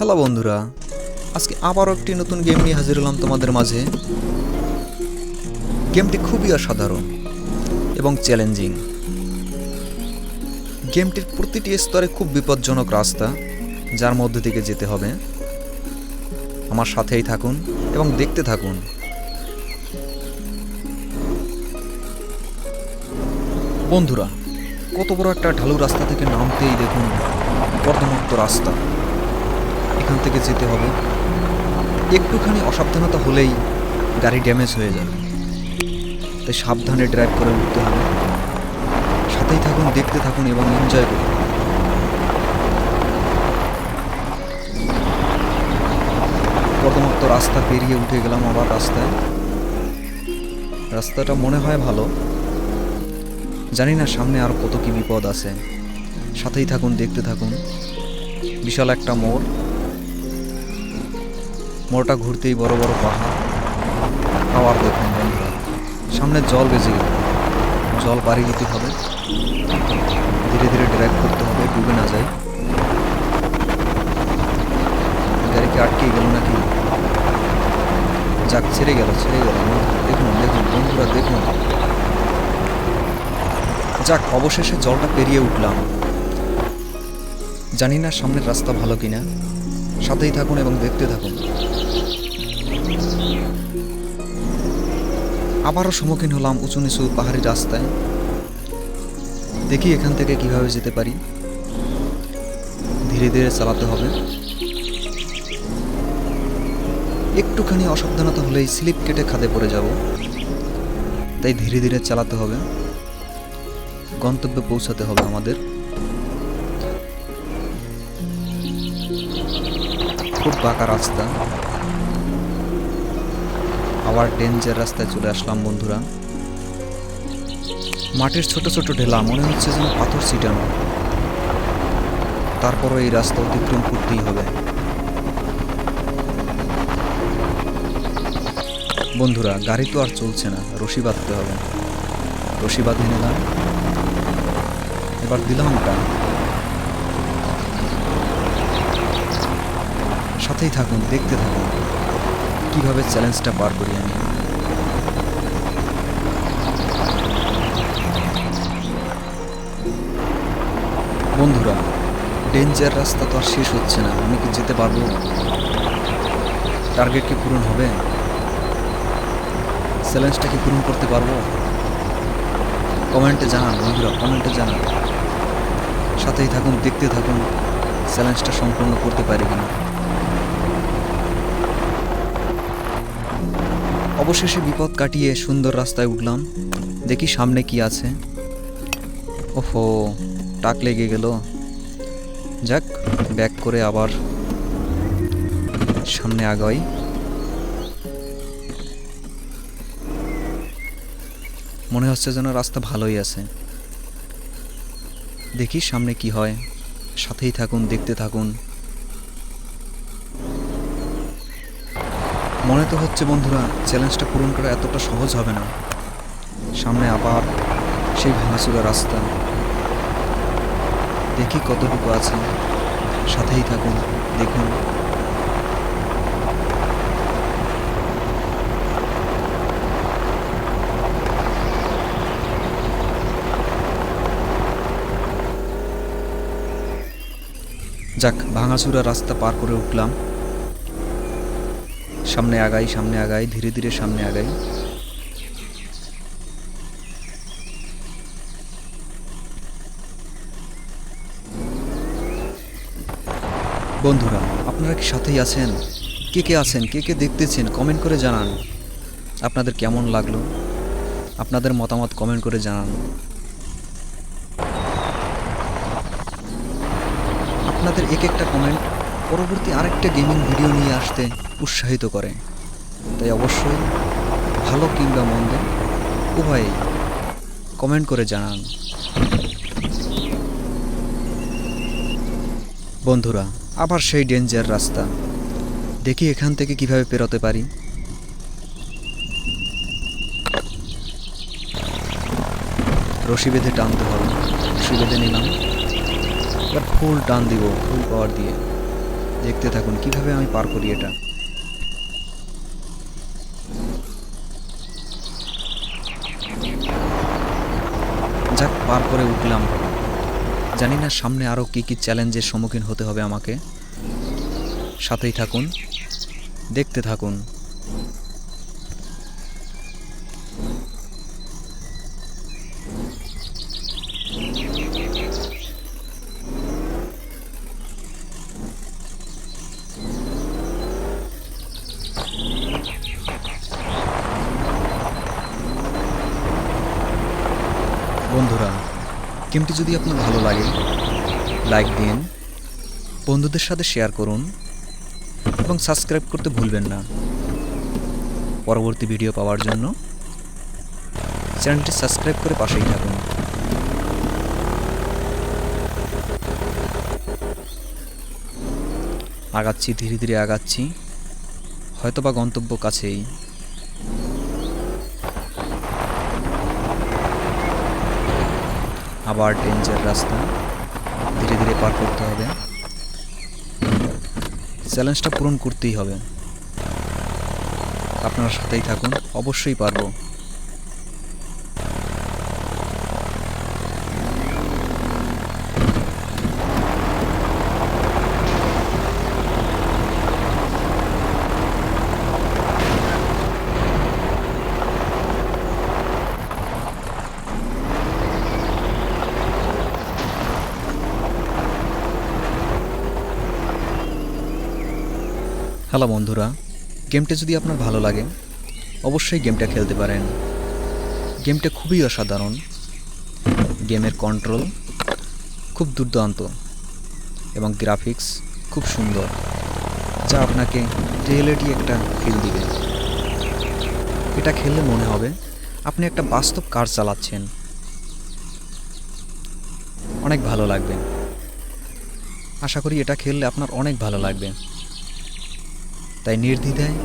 Hello বন্ধুরা, আজকে আবারও একটি নতুন গেম নিয়ে হাজির হলাম তোমাদের মাঝে। গেমটি খুবই অসাধারণ এবং চ্যালেঞ্জিং গেমটির প্রতিটি স্তরে খুব বিপজ্জনক রাস্তা, যার মধ্যে থেকে যেতে হবে। আমার সাথেই থাকুন এবং দেখতে থাকুন। বন্ধুরা, কত বড় একটা ঢালু রাস্তা থেকে নামতেই দেখুন কর্দমুক্ত রাস্তা। এখান থেকে যেতে হবে। একটুখানি অসাবধানতা হলেই গাড়ি ড্যামেজ হয়ে যাবে। তাই সাবধানে ড্রাইভ করে উঠতে হবে। সাথেই থাকুন, দেখতে থাকুন এবং এনজয় করুন। কর্দমুক্ত রাস্তা পেরিয়ে উঠে গেলাম আবার রাস্তায়। রাস্তাটা মনে হয় ভালো। জানি না সামনে আর কত কি বিপদ আছে। সাথেই থাকুন, দেখতে থাকুন। বিশাল একটা মোড়। মোড়টা ঘুরতেই বড় বড় পাহাড়। আবার দেখুন বন্ধুরা, সামনে জল বেজে গেল। জল পাড়ি দিতে হবে। ধীরে ধীরে ড্রাইভ করতে হবে, ডুবে না যায় গাড়িকে আটকে গেল নাকি? যাক, ছেড়ে গেল ছেড়ে গেল। দেখুন দেখুন, বন্ধুরা, দেখুন। যাক, অবশেষে জলটা পেরিয়ে উঠলাম। জানি না সামনের রাস্তা ভালো কিনা। সাথেই থাকুন এবং দেখতে থাকুন। আবারও সম্মুখীন হলাম উঁচু নিচু পাহাড়ি রাস্তায়। দেখি এখান থেকে কীভাবে যেতে পারি। ধীরে ধীরে চালাতে হবে। একটুখানি অসাবধানতা হলেই স্লিপ কেটে খাদে পড়ে যাব। তাই ধীরে ধীরে চালাতে হবে। গন্তব্যে পৌঁছাতে হবে আমাদের। বাঁকা রাস্তা। আবার ডেঞ্জার রাস্তায় চলে আসলাম, বন্ধুরা। মাটির ছোট ছোট ঢেলা, মনে হচ্ছে যেন পাথর ছিটানো। তারপরও এই রাস্তা অতিক্রম করতেই হবে। বন্ধুরা, গাড়ি তো আর চলছে না, রশি বাঁধতে হবে। রশি বাঁধে নিলাম। এবার দিলাম টান সাথেই থাকুন, দেখতে থাকুন। কীভাবে চ্যালেঞ্জটা পার করি আমি? বন্ধুরা, ডেঞ্জার রাস্তা তো আর শেষ হচ্ছে না। আমি কি যেতে পারব? টার্গেট কি পূরণ হবে? চ্যালেঞ্জটা কি পূরণ করতে পারব? কমেন্টে জানান, বন্ধুরা, কমেন্টে জানান। সাথেই থাকুন, দেখতে থাকুন, চ্যালেঞ্জটা সম্পূর্ণ করতে পারি কিনা। অবশেষে বিপদ কাটিয়ে সুন্দর রাস্তায় উঠলাম। দেখি সামনে কি আছে। ওহো, টাক লেগে গেল। যাক, ব্যাক করে আবার সামনে আগাই। মনে হচ্ছে যেন রাস্তা ভালোই আছে। দেখি সামনে কি হয়। সাথেই থাকুন, দেখতে থাকুন। মনে তো হচ্ছে বন্ধুরা চ্যালেঞ্জটা পূরণ করা এতটা সহজ হবে না। সামনে আবার সেই ভাঙাচুরা রাস্তা। দেখি কতটুকু আছে। সাথেই থাকুন, দেখুন। যাক, ভাঙাচুরা রাস্তা পার করে উঠলাম। সামনে আগাই সামনে আগাই, ধীরে ধীরে সামনে আগাই। বন্ধুরা, আপনারা কি সাথেই আছেন? কে কে আছেন? কে কে দেখতেছেন? কমেন্ট করে জানান। আপনাদের কেমন লাগল? আপনাদের মতামত কমেন্ট করে জানান। আপনাদের এক একটা কমেন্ট পরবর্তী আরেকটা গেমিং ভিডিও নিয়ে আসতে উৎসাহিত করে। তাই অবশ্যই ভালো কিংবা মন্দ, উভয়ই কমেন্ট করে জানান। বন্ধুরা, আবার সেই ডেঞ্জার রাস্তা। দেখি এখান থেকে কীভাবে পেরোতে পারি। রশি বেঁধে টানতে হবে। রশি বেঁধে নিলাম। এবার ফুল টান দিব, ফুল পাওয়ার দিয়ে। দেখতে থাকুন, কীভাবে আমি পার করি এটা? যাক, পার করে উঠলাম। জানি না সামনে আরও কী কী চ্যালেঞ্জের সম্মুখীন হতে হবে আমাকে। সাথেই থাকুন, দেখতে থাকুন। বন্ধুরা, গেমটি যদি আপনার ভালো লাগে, লাইক দিন, বন্ধুদের সাথে শেয়ার করুন এবং সাবস্ক্রাইব করতে ভুলবেন না। পরবর্তী ভিডিও পাওয়ার জন্য চ্যানেলটি সাবস্ক্রাইব করে পাশেই থাকুন। আগাচ্ছি, ধীরে ধীরে আগাচ্ছি। হয়তোবা গন্তব্য কাছেই। আবার ডেঞ্জার রাস্তা, ধীরে ধীরে পার করতে হবে। চ্যালেঞ্জটা পূরণ করতেই হবে। আপনার সাথেই থাকুন, অবশ্যই পারব। হ্যালো বন্ধুরা গেমটা যদি আপনার ভালো লাগে, অবশ্যই গেমটা খেলতে পারেন। গেমটা খুবই অসাধারণ। গেমের কন্ট্রোল খুব দুর্দান্ত এবং গ্রাফিক্স খুব সুন্দর, যা আপনাকে রিয়েলিটি একটা ফিল দিবে। এটা খেললে মনে হবে আপনি একটা বাস্তব কার চালাচ্ছেন। অনেক ভালো লাগবে। আশা করি এটা খেললে আপনার অনেক ভালো লাগবে। তাই নির্দ্বিধায়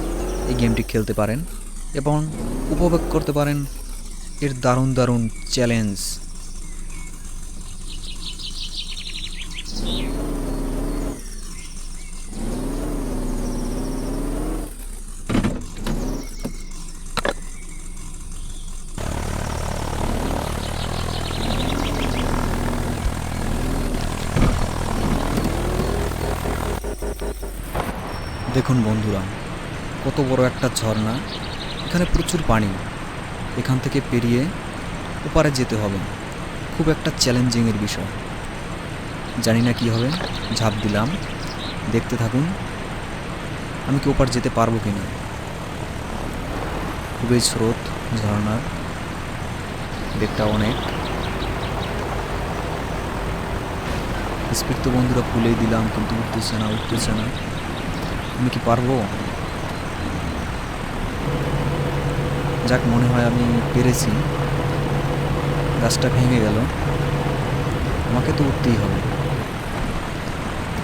এই গেমটি খেলতে পারেন এবং উপভোগ করতে পারেন এর দারুণ দারুণ চ্যালেঞ্জ। দেখুন বন্ধুরা, কত বড় একটা ঝর্ণা। এখানে প্রচুর পানি। এখান থেকে পেরিয়ে ওপারে যেতে হবে। খুব একটা চ্যালেঞ্জিংয়ের বিষয়। জানি না কি হবে, ঝাঁপ দিলাম। দেখতে থাকুন, আমি কি ওপার যেতে পারব কি না। খুবই স্রোত ঝর্ণার। বেগটা অনেক। স্পিড তো বন্ধুরা খুলেই দিলাম, কিন্তু উঠতেছে না উঠতেছে না। আমি কি পারব? যাক, মনে হয় আমি পেরেছি। গাছটা ভেঙে গেল। আমাকে তো উঠতেই হবে।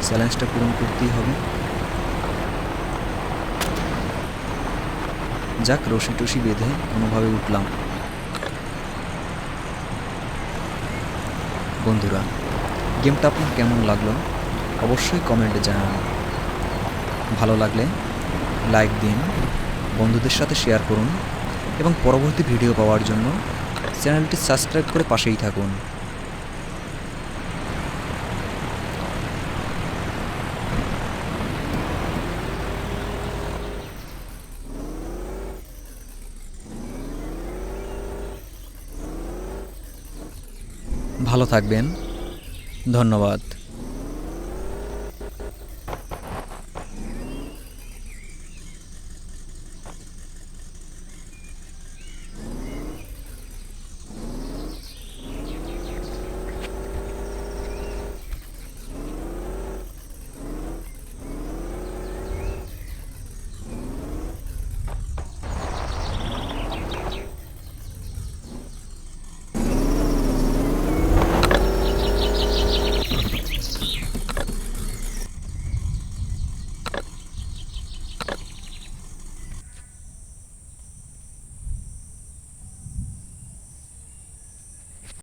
চ্যালেঞ্জটা পূরণ করতেই হবে। যাক রশি টসি বেঁধে কোনোভাবে উঠলাম। বন্ধুরা, গেমটা আপনার কেমন লাগল? অবশ্যই কমেন্টে জানান। ভালো লাগলে লাইক দিন, বন্ধুদের সাথে শেয়ার করুন এবং পরবর্তী ভিডিও পাওয়ার জন্য চ্যানেলটি সাবস্ক্রাইব করে পাশেই থাকুন। ভালো থাকবেন। ধন্যবাদ।